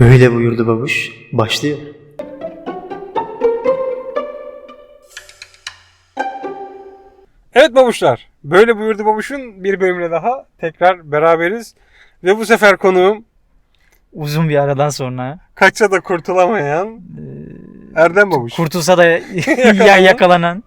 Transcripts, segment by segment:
Böyle buyurdu babuş. Başlıyor. Evet babuşlar. Böyle buyurdu babuşun bir bölümüne daha tekrar beraberiz. Ve bu sefer konuğum Uzun bir aradan sonra kaçsa da kurtulamayan Erdem babuş. kurtulsa da ya yakalanan.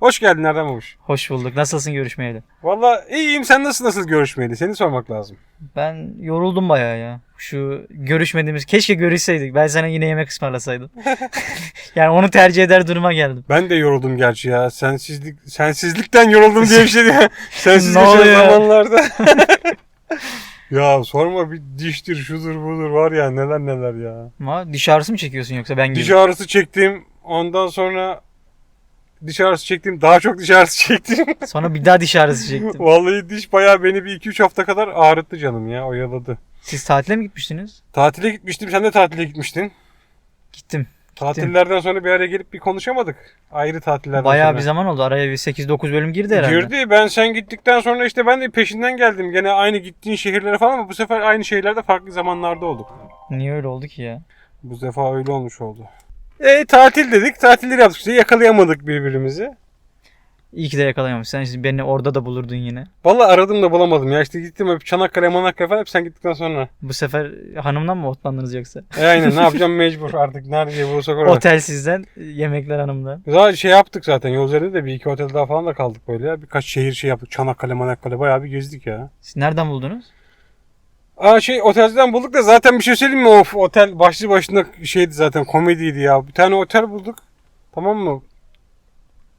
Hoş geldin Erdem babuş. Hoş bulduk. Nasılsın görüşmeyeli? Valla iyiyim sen nasıl nasıl görüşmeyeli seni sormak lazım. Ben yoruldum bayağı ya. Şu görüşmediğimiz keşke görüşseydik. Ben sana yine yemek ısmarlasaydım. yani onu tercih eder duruma geldim. Ben de yoruldum gerçi ya. Sensizlik sensizlikten yoruldum diye bir şey diyor. Sensiz Ne yaşayan oluyor? zamanlarda. Ya sorma bir diştir şudur budur var ya neler neler ya. Ama diş ağrısı mı çekiyorsun yoksa ben gibi? Diş ağrısı çektim. Ondan sonra diş ağrısı çektim. Daha çok diş ağrısı çektim. Sonra bir daha diş ağrısı çektim. Vallahi diş bayağı beni bir 2-3 hafta kadar ağrıttı canım ya. Oyaladı. Siz tatile mi gitmiştiniz? Tatile gitmiştim. Sen de tatile gitmiştin. Gittim. Tatillerden sonra bir araya gelip bir konuşamadık. Ayrı tatillerden Bayağı sonra. bir zaman oldu. Araya bir 8-9 bölüm girdi herhalde. Girdi. Ben sen gittikten sonra işte ben de peşinden geldim. Gene aynı gittiğin şehirlere falan ama bu sefer aynı şehirlerde farklı zamanlarda olduk. Niye öyle oldu ki ya? Bu defa öyle olmuş oldu. E tatil dedik. Tatilleri yaptık işte. Yakalayamadık birbirimizi. İyi ki de yakalayamamış. Sen şimdi beni orada da bulurdun yine. Vallahi aradım da bulamadım ya. İşte gittim hep Çanakkale, Manakkale falan hep sen gittikten sonra. Bu sefer hanımdan mı otlandınız yoksa? E aynen ne yapacağım mecbur artık. Nerede bulursak orada. Otel sizden, yemekler hanımdan. Zaten şey yaptık zaten. Yol üzerinde de bir iki otel daha falan da kaldık böyle ya. Birkaç şehir şey yaptık. Çanakkale, Manakkale bayağı bir gezdik ya. Siz nereden buldunuz? Aa şey otelden bulduk da zaten bir şey söyleyeyim mi? Of otel başlı başına şeydi zaten komediydi ya. Bir tane otel bulduk. Tamam mı?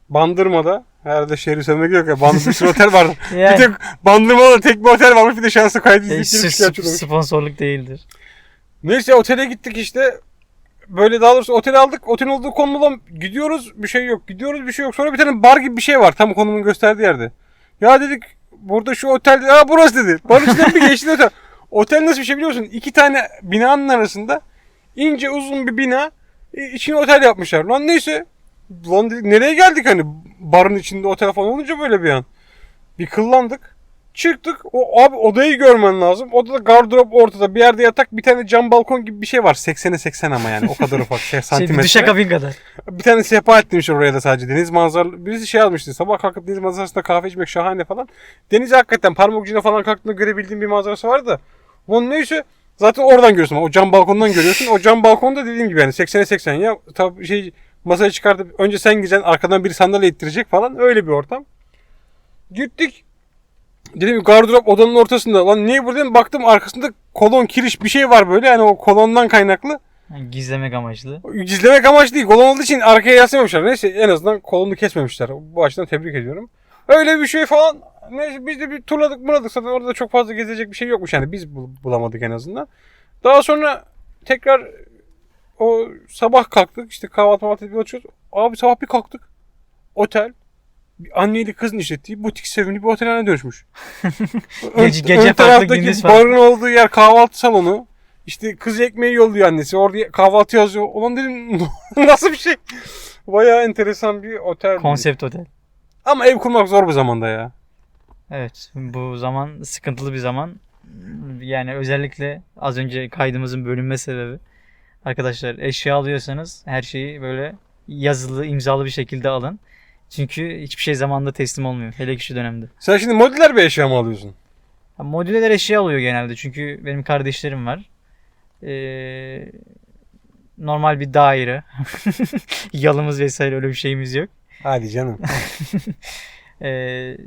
Bandırma'da. Herhalde şehri söylemek yok ya. Bandı bir sürü otel vardı. Yani, Bir tek Bandırma'da tek bir otel varmış. Bir de şansa kaydı. e, çıkartıyorlar. sponsorluk değildir. Neyse otele gittik işte. Böyle daha doğrusu otel aldık. Otelin olduğu konumdan gidiyoruz bir şey yok. Gidiyoruz bir şey yok. Sonra bir tane bar gibi bir şey var. Tam konumun gösterdiği yerde. Ya dedik burada şu otel. Aa burası dedi. Barın içinden bir geçti otel. Otel nasıl bir şey biliyor musun? İki tane binanın arasında ince uzun bir bina. e, içine otel yapmışlar. Lan neyse. Lan dedik nereye geldik hani barın içinde otel falan olunca böyle bir an. Bir kıllandık. Çıktık. O abi odayı görmen lazım. Odada gardırop ortada. Bir yerde yatak, bir tane cam balkon gibi bir şey var. 80'e 80 ama yani o kadar ufak şey, Şey, santimetre. duşakabin kadar. Bir tane sehpa etmişler oraya da sadece deniz manzaralı. Birisi şey almıştı. Sabah kalkıp deniz manzarasında kahve içmek şahane falan. Denize hakikaten parmak ucuna falan kalktığında görebildiğim bir manzarası vardı da. Onun neyse zaten oradan görüyorsun. O cam balkondan görüyorsun. O cam balkonda dediğim gibi yani 80'e 80 ya. Tabii şey masaya çıkartıp önce sen gireceksin arkadan biri sandalye ittirecek falan. Öyle bir ortam. Gittik. Dedim gardırop odanın ortasında. Lan niye buradayım? Baktım arkasında kolon kiriş bir şey var böyle. Yani o kolondan kaynaklı. Gizlemek amaçlı. Gizlemek amaçlı değil. Kolon olduğu için arkaya yaslamamışlar. Neyse en azından kolonu kesmemişler. Bu açıdan tebrik ediyorum. Öyle bir şey falan. Neyse biz de bir turladık buradık. Zaten orada da çok fazla gezecek bir şey yokmuş. Yani biz bul- bulamadık en azından. Daha sonra tekrar o sabah kalktık. işte kahvaltı mahvaltı bir açıyoruz. Abi sabah bir kalktık. Otel. Bir anneyle kızın işlettiği butik sevimli bir otelhane dönüşmüş. Gece- gece farklı, taraftaki gündüz farklı. barın olduğu yer kahvaltı salonu. İşte kız ekmeği yolluyor annesi. Orada kahvaltı yazıyor. Ulan dedim nasıl bir şey? Bayağı enteresan bir otel. Konsept otel. Ama ev kurmak zor bir zamanda ya. Evet. Bu zaman sıkıntılı bir zaman. Yani özellikle az önce kaydımızın bölünme sebebi. Arkadaşlar eşya alıyorsanız her şeyi böyle yazılı, imzalı bir şekilde alın. Çünkü hiçbir şey zamanında teslim olmuyor. Hele ki şu dönemde. Sen şimdi modüler bir eşya mı alıyorsun? Ha, Modüler eşya alıyor genelde. Çünkü benim kardeşlerim var. Ee, normal bir daire. Yalımız vesaire öyle bir şeyimiz yok. Hadi canım. Ee,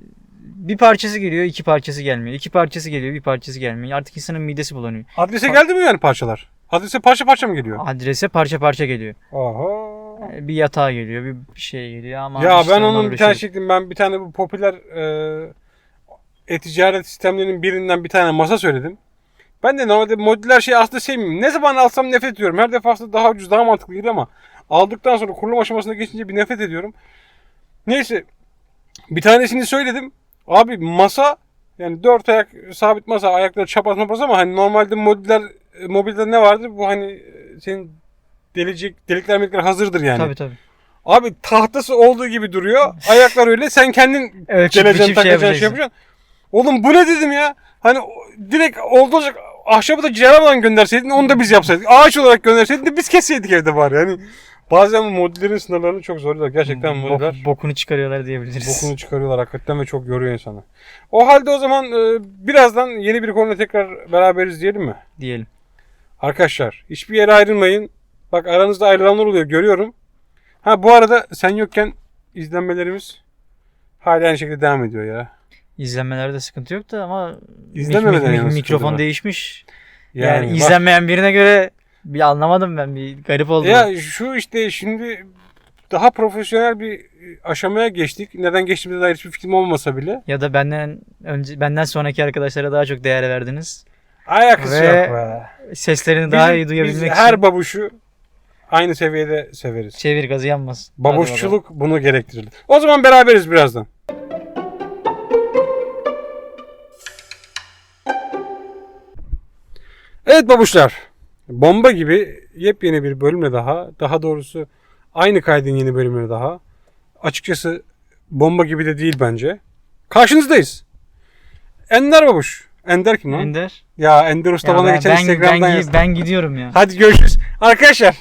bir parçası geliyor, iki parçası gelmiyor. İki parçası geliyor, bir parçası gelmiyor. Artık insanın midesi bulanıyor. Adrese geldi mi yani parçalar? Adrese parça parça mı geliyor? Adrese parça parça geliyor. Aha. Ee, Bir yatağa geliyor, bir şey geliyor ama ya işte ben onun bir tane çektim. Ben bir tane bu popüler e, e-ticaret sistemlerinin birinden bir tane masa söyledim. Ben de normalde modüler şey aslında sevmiyorum. Ne zaman alsam nefret ediyorum. Her defasında daha ucuz, daha mantıklı geliyor ama aldıktan sonra kurulum aşamasına geçince bir nefret ediyorum. Neyse bir tanesini söyledim. Abi masa yani dört ayak sabit masa ayakları çapraz mapraz ama hani normalde modüler mobilde ne vardır? Bu hani e, senin delicik delikler melikler hazırdır yani. Tabii tabii. Abi tahtası olduğu gibi duruyor. Ayaklar öyle. Sen kendin Ölçüp geleceksin biçip şey takacaksın şey yapacaksın. Oğlum bu ne dedim ya? Hani direkt oldu olacak ahşabı da cerrahdan gönderseydin onu da biz yapsaydık. Ağaç olarak gönderseydin de biz kesseydik evde bari. Yani bazen bu modüllerin sınırlarını çok zorluyorlar. Gerçekten Bok- modüller bokunu çıkarıyorlar diyebiliriz. bokunu çıkarıyorlar hakikaten ve çok yoruyor insanı. O halde o zaman e, birazdan yeni bir konuda tekrar beraberiz diyelim mi? Diyelim. Arkadaşlar hiçbir yere ayrılmayın. Bak aranızda ayrılanlar oluyor görüyorum. Ha bu arada sen yokken izlenmelerimiz hala aynı şekilde devam ediyor ya. İzlenmelerde sıkıntı yok da ama İzlenmemeden mik- mik- mikrofon var. değişmiş. Yani, bak- izlenmeyen birine göre bir anlamadım ben bir garip oldu. Ya şu işte şimdi daha profesyonel bir aşamaya geçtik. Neden geçtiğimize dair hiçbir fikrim olmasa bile. Ya da benden önce benden sonraki arkadaşlara daha çok değer verdiniz. Alakası Ve yok be. Seslerini daha Bizim- iyi duyabilmek biz için her babuşu aynı seviyede severiz. çevir gazı yanmasın. Hadi Babuşçuluk bunu gerektirir. O zaman beraberiz birazdan. Evet babuşlar. Bomba gibi yepyeni bir bölümle daha, daha doğrusu aynı kaydın yeni bölümüne daha. Açıkçası bomba gibi de değil bence. Karşınızdayız. Ender babuş. Ender kim lan? Ender. Ya Ender Usta Ya bana ben, geçen ben, Instagram'dan ben, yazdı. ben gidiyorum ya. Hadi görüşürüz. Arkadaşlar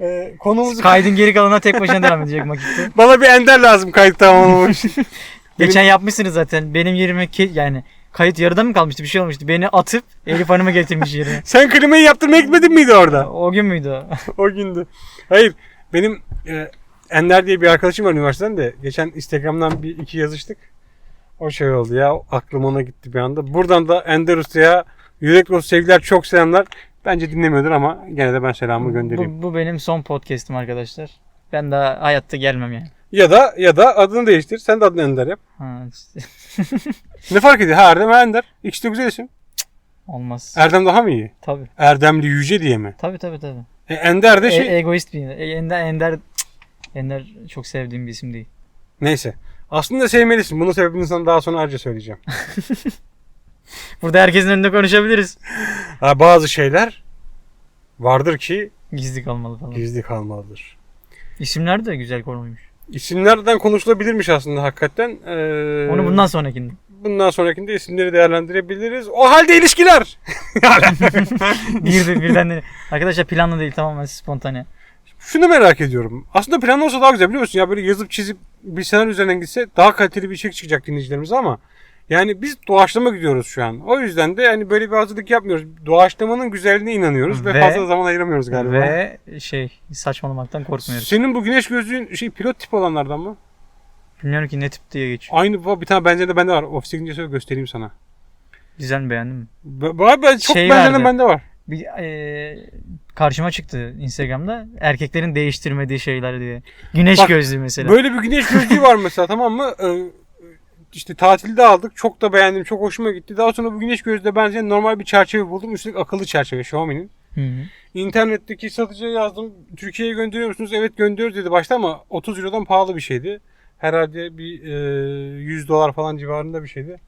e, konumuzu Kaydın geri kalanına tek başına devam edecek Makit'te. bana bir Ender lazım kayıt tamamlamak için. Geçen yapmışsınız zaten. Benim yerime ki, yani kayıt yarıda mı kalmıştı bir şey olmuştu. Beni atıp Elif Hanım'ı getirmiş yerine. Sen klimayı yaptırmaya gitmedin miydi orada? O gün müydü o? o gündü. Hayır. Benim e, Ender diye bir arkadaşım var üniversiteden de. Geçen Instagram'dan bir iki yazıştık. O şey oldu ya. Aklım ona gitti bir anda. Buradan da Ender Usta'ya yürek dolu sevgiler çok selamlar. Bence dinlemiyordur ama gene de ben selamımı göndereyim. Bu, bu benim son podcast'im arkadaşlar. Ben daha hayatta gelmem yani. Ya da ya da adını değiştir. Sen de adını Ender yap. Ha, işte Ne fark ediyor? Ha Erdem ha Ender. İkisi de güzel isim. olmaz. Erdem daha mı iyi? Tabii. Erdemli Yüce diye mi? Tabii tabii tabii. E, Ender de şey... E- egoist bir e- Ender, Ender Ender çok sevdiğim bir isim değil. Neyse. Aslında sevmelisin. Bunun sebebini sana daha sonra ayrıca söyleyeceğim. Burada herkesin önünde konuşabiliriz. Ha, bazı şeyler vardır ki Gizli kalmalı falan. gizli kalmalıdır. İsimler de güzel konulmuş. İsimlerden konuşulabilirmiş aslında hakikaten. Ee, Onu bundan sonrakinde. bundan sonrakinde isimleri değerlendirebiliriz. O halde ilişkiler. Bir de birden de. Arkadaşlar planlı değil tamamen spontane. Şunu merak ediyorum. Aslında planlı olsa daha güzel biliyor musun? Ya böyle yazıp çizip bir senaryo üzerinden gitse daha kaliteli bir içerik çıkacak dinleyicilerimize ama yani biz doğaçlama gidiyoruz şu an. O yüzden de yani böyle bir hazırlık yapmıyoruz. Doğaçlamanın güzelliğine inanıyoruz ve, Ve- fazla zaman ayıramıyoruz galiba. Ve şey saçmalamaktan korkmuyoruz. Senin bu güneş gözlüğün şey pilot tip olanlardan mı? Bilmiyorum ki ne tip diye geçiyor. Aynı bir tane bence de bende var. Ofise gidince söyle göstereyim sana. Güzel beğendin mi? B- b- ben çok Şey benzeri bende var. Bir e, karşıma çıktı Instagram'da erkeklerin değiştirmediği şeyler diye. Güneş Bak, gözlüğü mesela. Böyle bir güneş gözlüğü var mesela tamam mı? Ee, işte tatilde aldık. Çok da beğendim. Çok hoşuma gitti. Daha sonra bu güneş gözlüğe benzeyen normal bir çerçeve buldum. Üstelik akıllı çerçeve Xiaomi'nin. Hı hı. İnternetteki satıcıya yazdım. Türkiye'ye gönderiyor musunuz? Evet gönderiyoruz dedi başta ama 30 Euro'dan pahalı bir şeydi. Herhalde bir e, 100 dolar falan civarında bir şeydi.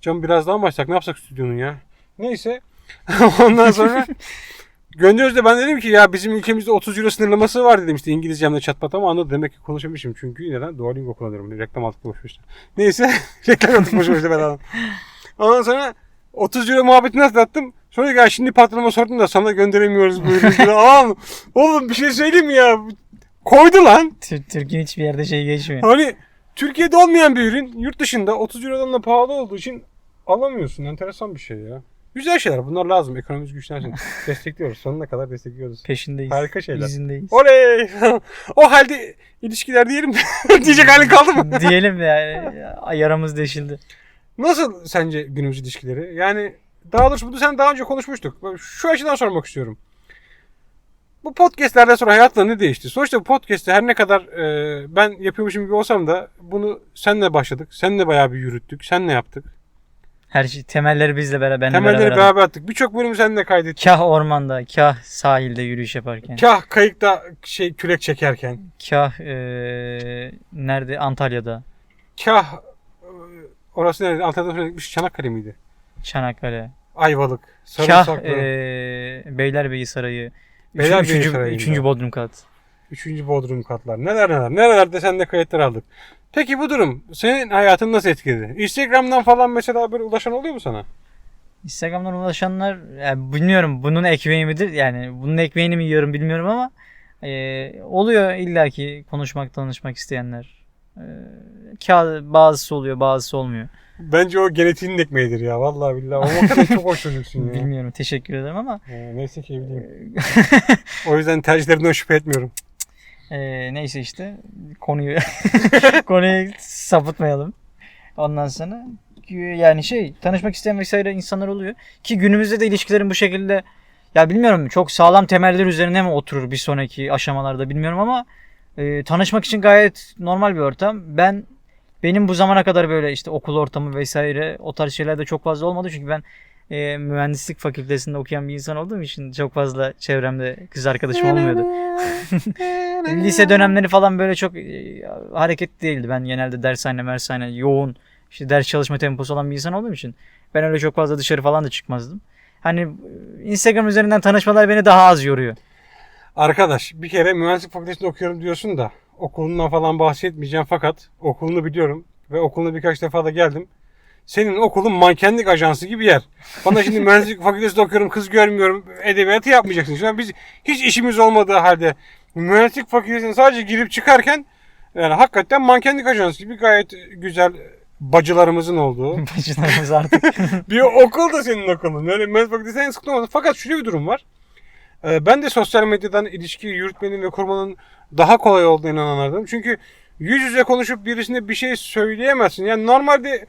Canım biraz daha mı açsak? Ne yapsak stüdyonun ya? Neyse. Ondan sonra gönderiyoruz da ben dedim ki ya bizim ülkemizde 30 euro sınırlaması var dedim işte İngilizcemle çatpat ama anladı. Demek ki konuşamışım çünkü neden? Duolingo kullanıyorum. Reklam aldık boşmuşlar. Neyse. Reklam aldık boşmuşlar ben adam. Ondan sonra 30 euro muhabbetini atlattım. Sonra ya şimdi patronuma sordum da sana gönderemiyoruz bu ürünü. Aman oğlum bir şey söyleyeyim mi ya? Koydu lan. Tür- Türkiye'nin hiçbir yerde şey geçmiyor. Hani Türkiye'de olmayan bir ürün yurt dışında 30 Euro'dan da pahalı olduğu için alamıyorsun. Enteresan bir şey ya. Güzel şeyler. Bunlar lazım. Ekonomimiz güçlensin. Destekliyoruz. Sonuna kadar destekliyoruz. Peşindeyiz. Harika şeyler. İzindeyiz. Oley! o halde ilişkiler diyelim diyecek halin kaldı mı? Diyelim yani yaramız deşildi. Nasıl sence günümüz ilişkileri? Yani daha doğrusu bunu sen daha önce konuşmuştuk. Şu açıdan sormak istiyorum. Bu podcastlerden sonra hayatla ne değişti? Sonuçta bu podcast'te her ne kadar e, ben yapıyormuşum gibi olsam da bunu senle başladık. Seninle bayağı bir yürüttük. Senle yaptık. Her şey temelleri bizle beraber. benle Temelleri beraber. beraber attık. Birçok bölümü seninle kaydettik. Kah ormanda, kah sahilde yürüyüş yaparken. Kah kayıkta şey kürek çekerken. Kah eee, nerede? Antalya'da. Kah orası nerede? Antalya'da gitmiş Çanakkale miydi? Çanakkale. Ayvalık. Kah Sarımsaklı. eee Beylerbeyi Sarayı. Beylerbeyi üçüncü, Sarayı'nda. üçüncü Bodrum kat. Üçüncü bodrum katlar. Neler neler. Nerelerde seninle kayıtlar aldık. Peki bu durum senin hayatını nasıl etkiledi? Instagram'dan falan mesela böyle ulaşan oluyor mu sana? Instagram'dan ulaşanlar yani bilmiyorum bunun ekmeği midir? Yani bunun ekmeğini mi yiyorum bilmiyorum ama e, oluyor illaki konuşmak, tanışmak isteyenler. E, kağıt, bazısı oluyor, bazısı olmuyor. Bence o genetiğinin ekmeğidir ya. Vallahi billahi. O kadar çok hoşlanıyorsun ya. Bilmiyorum. Teşekkür ederim ama Ee, neyse ki evliyim. O yüzden tercihlerinden şüphe etmiyorum. E, neyse işte konuyu konuyu sapıtmayalım. Ondan sonra yani şey tanışmak isteyen vesaire insanlar oluyor ki günümüzde de ilişkilerin bu şekilde ya bilmiyorum çok sağlam temeller üzerine mi oturur bir sonraki aşamalarda bilmiyorum ama e, tanışmak için gayet normal bir ortam. Ben benim bu zamana kadar böyle işte okul ortamı vesaire o tarz şeyler de çok fazla olmadı çünkü ben e, mühendislik fakültesinde okuyan bir insan olduğum için çok fazla çevremde kız arkadaşım olmuyordu. Lise dönemleri falan böyle çok e, hareketli değildi. Ben genelde dershane, mershane, yoğun işte ders çalışma temposu olan bir insan olduğum için ben öyle çok fazla dışarı falan da çıkmazdım. Hani e, Instagram üzerinden tanışmalar beni daha az yoruyor. Arkadaş bir kere mühendislik fakültesinde okuyorum diyorsun da okulundan falan bahsetmeyeceğim fakat okulunu biliyorum ve okuluna birkaç defa da geldim. Senin okulun mankenlik ajansı gibi yer. Bana şimdi mühendislik fakültesinde okuyorum kız görmüyorum edebiyatı yapmayacaksın. An biz hiç işimiz olmadığı halde mühendislik fakültesine sadece girip çıkarken yani hakikaten mankenlik ajansı gibi gayet güzel bacılarımızın olduğu Bacılarımız artık. bir okul da senin okulun. Öyle mühendislik fakültesi en sıkıntı olmaz. Fakat şöyle bir durum var. Ee, Ben de sosyal medyadan ilişki yürütmenin ve kurmanın daha kolay olduğunu inananlardım. Çünkü yüz yüze konuşup birisine bir şey söyleyemezsin. Yani normalde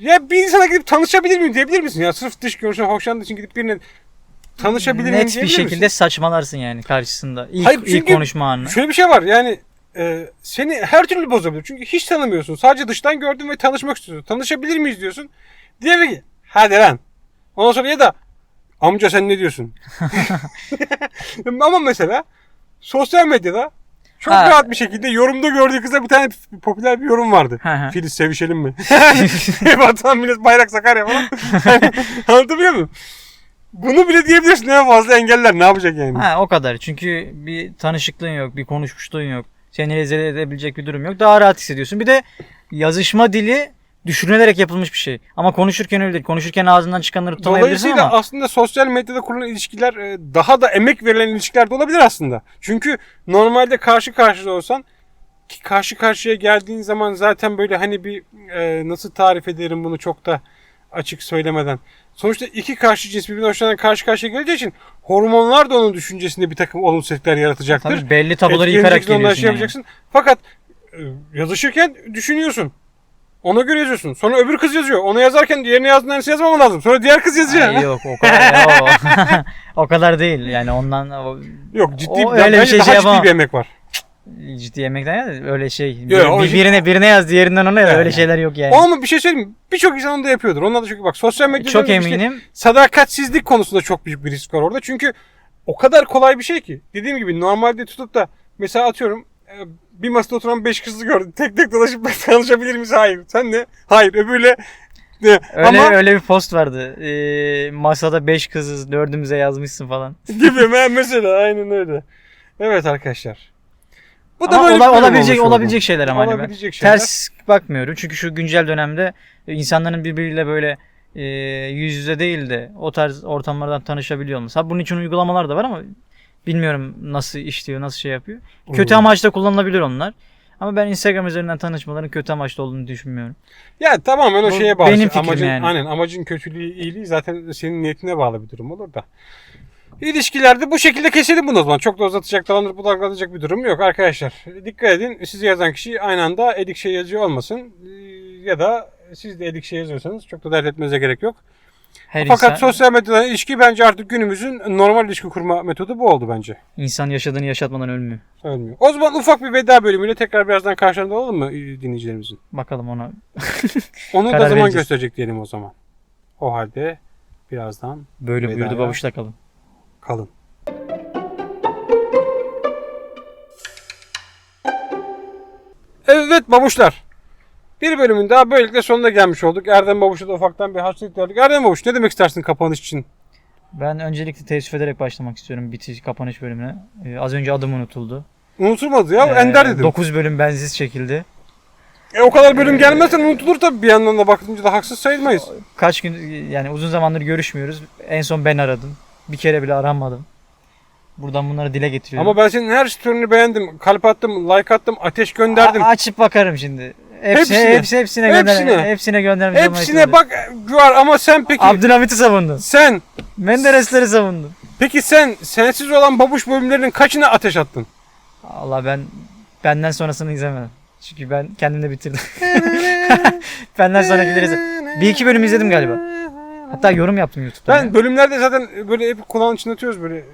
ya bir insana gidip tanışabilir miyim diyebilir misin? Ya sırf dış görünüşüne hoşlandığı için gidip birine tanışabilir miyim Net bir diyebilir şekilde misin? saçmalarsın yani karşısında. İlk, Hayır, ilk çünkü konuşma anını. Şöyle bir şey var yani e, seni her türlü bozabilir. Çünkü hiç tanımıyorsun. Sadece dıştan gördün ve tanışmak istiyorsun. Tanışabilir miyiz diyorsun. Diye ki hadi lan. Ondan sonra ya da amca sen ne diyorsun? Ama mesela sosyal medyada çok Ha. rahat bir şekilde yorumda gördüğü kıza bir tane popüler bir yorum vardı. Hı hı. Filiz sevişelim mi? Vatan millet bayrak Sakarya falan. Anlatabiliyor muyum? Bunu bile diyebilirsin en fazla engeller ne yapacak yani? Ha o kadar. Çünkü bir tanışıklığın yok, bir konuşmuşluğun yok. Seni rezil edebilecek bir durum yok. Daha rahat hissediyorsun. Bir de yazışma dili düşünülerek yapılmış bir şey. Ama konuşurken öyle değil. Konuşurken ağzından çıkanları tutamayabilirsin Dolayısıyla ama aslında sosyal medyada kurulan ilişkiler e, daha da emek verilen ilişkiler de olabilir aslında. Çünkü normalde karşı karşıya olsan ki karşı karşıya geldiğin zaman zaten böyle hani bir e, nasıl tarif ederim bunu çok da açık söylemeden. Sonuçta iki karşı cins birbirine hoşlanan karşı karşıya geleceği için hormonlar da onun düşüncesinde bir takım olumsuzluklar yaratacaktır. tabii belli tabuları yıkarak geliyorsun. şey yani. yapacaksın. Fakat e, yazışırken düşünüyorsun. Ona göre yazıyorsun. Sonra öbür kız yazıyor. Ona yazarken diğerine yazdığın aynısı yazmaman lazım. Sonra diğer kız yazıyor. Ay, yok o kadar o, o kadar değil. Yani ondan o, Yok ciddi O bir, öyle bir bence şey daha şey ciddi yapamam. bir emek var. ciddi yemekten ya öyle şey. Yok, bir, o bir- şey- birine birine yaz diğerinden ona yaz. Yani. Öyle şeyler yok yani. Ama bir şey söyleyeyim mi? Birçok insan onu da yapıyordur. Onlar da çünkü bak sosyal medyada Çok işte eminim. sadakatsizlik konusunda çok büyük bir risk var orada. Çünkü o kadar kolay bir şey ki. Dediğim gibi normalde tutup da mesela atıyorum bir masada oturan 5 kızı gördün. Tek tek dolaşıp ben tanışabilir miyiz? Hayır. Sen de? Hayır. Öbürüyle de. Öyle Ama öyle bir post vardı. Ee, masada 5 kızız, dördümüze yazmışsın falan. gibi mesela aynen öyle. Evet arkadaşlar. Bu Ama böyle ola- olabilecek olabilecek şeyler ama hani ben. Olabilecek şeyler. Ters bakmıyorum. Çünkü şu güncel dönemde insanların birbiriyle böyle e, yüz yüze değil de o tarz ortamlardan tanışabiliyor olması. Ha bunun için uygulamalar da var ama bilmiyorum nasıl işliyor, nasıl şey yapıyor. Kötü Hmm. amaçla kullanılabilir onlar. Ama ben Instagram üzerinden tanışmaların kötü amaçlı olduğunu düşünmüyorum. Ya tamamen o Bu şeye bağlı. benim fikrim amacın, yani. Aynen amacın kötülüğü iyiliği zaten senin niyetine bağlı bir durum olur da. İlişkilerde bu şekilde keselim bunu o zaman. Çok da uzatacak, dalandırıp budaklatacak bir durum yok arkadaşlar. Dikkat edin size yazan kişi aynı anda edik şey yazıyor olmasın. Ee, Ya da siz de edik şey yazıyorsanız çok da dert etmenize gerek yok. Her Fakat insan, sosyal medyadan ilişki bence artık günümüzün normal ilişki kurma metodu bu oldu bence. insan yaşadığını yaşatmadan ölmüyor. Ölmüyor. O zaman ufak bir veda bölümüyle tekrar birazdan karşılarında olalım mı dinleyicilerimizin? Bakalım ona. Onu da Karar zaman vereceğiz. gösterecek diyelim o zaman. O halde birazdan Böyle Vedaya. buyurdu babuşta kalın. kalın. Evet babuşlar. Bir bölümün daha böylelikle sonuna gelmiş olduk. Erdem Babuş'a da ufaktan bir hasret verdik. Erdem Babuş ne demek istersin kapanış için? Ben öncelikle teessüf ederek başlamak istiyorum bitiş kapanış bölümüne. Ee, az önce adım unutuldu. Unutulmadı ya. Ee, Ender dedim. 9 bölüm bensiz çekildi. E o kadar bölüm gelmezse unutulur tabii bir yandan da bakınca da haksız sayılmayız. Kaç gün yani uzun zamandır görüşmüyoruz. En son ben aradım. Bir kere bile aranmadım. Buradan bunları dile getiriyorum. Ama ben senin her story'ini beğendim. Kalp attım, like attım, ateş gönderdim. A- açıp bakarım şimdi. Hepsi, Hepsine. hepsi hepsine gönder. Hepsine. Hepsine göndermiş Hepsine bak var ama sen peki Abdülhamit'i savundun. sen Menderesleri savundun. peki sen sensiz olan babuş bölümlerinin kaçına ateş attın? Allah ben benden sonrasını izlemedim. Çünkü ben kendimde bitirdim. benden sonrakileri izledim. Bir iki bölüm izledim galiba. Hatta yorum yaptım YouTube'da. Ben bölümlerde zaten böyle hep kulağını çınlatıyoruz böyle e,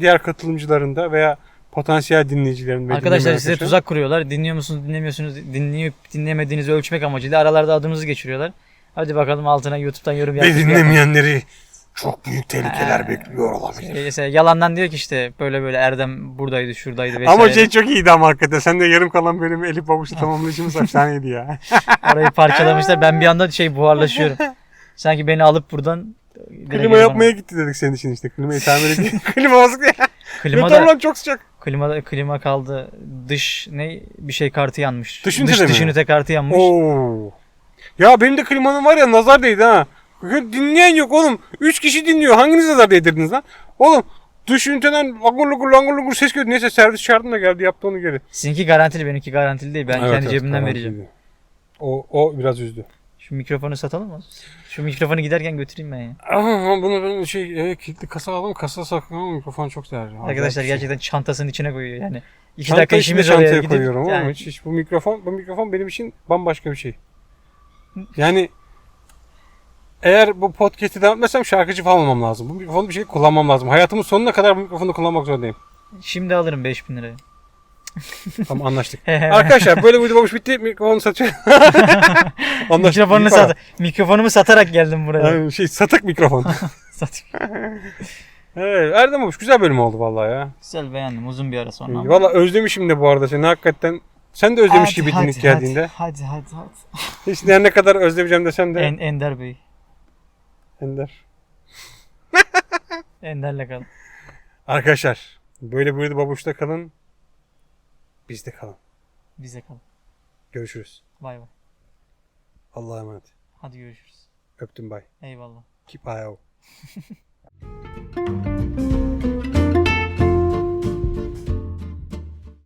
diğer katılımcıların da veya potansiyel dinleyicilerin. ve Arkadaşlar size tuzak kuruyorlar. Dinliyor musunuz, dinlemiyorsunuz, dinleyip dinlemediğinizi ölçmek amacıyla aralarda adımızı geçiriyorlar. Hadi bakalım altına YouTube'dan yorum Ve yapmış. dinlemeyenleri çok büyük tehlikeler Ha. bekliyor olabilir. Şey, Mesela yalandan diyor ki işte böyle böyle Erdem buradaydı, şuradaydı vesaire. Ama şey çok iyiydi ama hakikaten. Sen de yarım kalan bölümü Elif Babuş'la tamamlayışımız efsaneydi ya. Orayı parçalamışlar. Ben bir anda şey buharlaşıyorum. Sanki beni alıp buradan Klima yapmaya gitti dedik senin için işte. Klimayı tamir edeyim. Klima bozuk ya. Klima da çok sıcak. Klima klima kaldı. Dış ne bir şey kartı yanmış. Dış dış, ünite dış mi? ünite kartı yanmış. Oo. Ya benim de klimanın var ya nazar değdi ha. Dinleyen yok oğlum. Üç kişi dinliyor. Hanginiz nazar değdirdiniz lan? Oğlum dış üniteden langur lungur langur lungur ses geliyor. Neyse servis çağırdım da geldi yaptı onu geri. Sizinki garantili benimki garantili değil. Ben Evet, kendi evet, cebimden vereceğim. O, o biraz üzdü. Şu mikrofonu satalım mı? Şu mikrofonu giderken götüreyim ben ya. Aha, bunu ben şey e, kilitli kasa aldım. Kasa saklamam mikrofon çok değerli. Arkadaşlar bir şey. gerçekten çantasının içine koyuyor yani. İki Çanta dakika içinde işimiz oraya çantaya gidip koyuyorum yani ama hiç, hiç bu mikrofon bu mikrofon benim için bambaşka bir şey. Yani eğer bu podcast'i devam etmezsem şarkıcı falan olmam lazım. Bu mikrofonu bir şey kullanmam lazım. Hayatımın sonuna kadar bu mikrofonu kullanmak zorundayım. şimdi alırım 5000 liraya. Tamam anlaştık. Arkadaşlar böyle bir babuş bitti. Mikrofonu satıyor. anlaştık. Mikrofonunu sat mikrofonumu satarak geldim buraya. Yani şey satık mikrofon. Sat. evet, Erdem babuş güzel bölüm oldu vallahi ya. Güzel beğendim uzun bir ara sonra. ama. Valla özlemişim de bu arada seni hakikaten. Sen de özlemiş Hadi, gibiydin hadi, ilk geldiğinde. Hadi hadi hadi. Hiç ne ne kadar özlemeyeceğim desem de. En, Ender Bey. Ender. Ender'le kal. Arkadaşlar böyle böyle babuşta kalın. Bizde kalın. Bize kal. Görüşürüz. Bay bay. Allah'a emanet. Hadi görüşürüz. Öptüm bay. Eyvallah. Keep eye out.